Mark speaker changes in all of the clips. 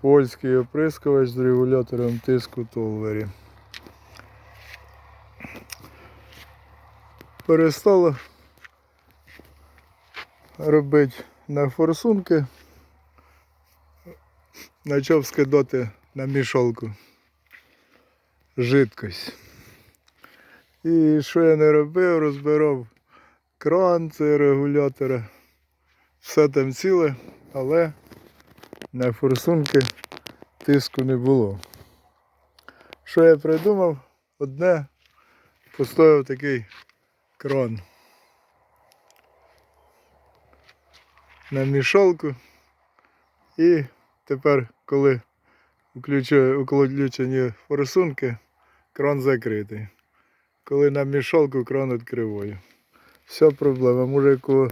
Speaker 1: Польський оприскувач з регулятором тиску Толвері. Перестало робити на форсунки. Почав скидати на мішалку жидкость. І що я не робив, розбирав кран, це регулятора. Все там ціле, але на форсунки тиску не було. Що я придумав? Одне поставив такий кран на мішалку. І тепер, коли включені форсунки, кран закритий. Коли на мішалку кран відкриваю. Вся проблема. Може, у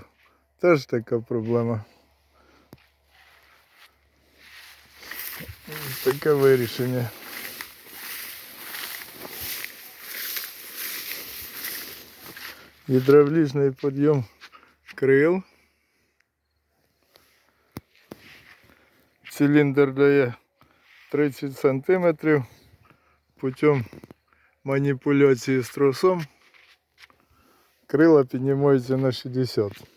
Speaker 1: теж така проблема. Таке вирішення. Гідравлічний підйом крил. Циліндр дає 30 см путем маніпуляції з тросом. Крила піднімаються на 60.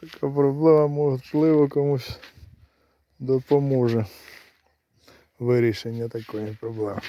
Speaker 1: Така проблема, можливо, комусь допоможе вирішення такої проблеми.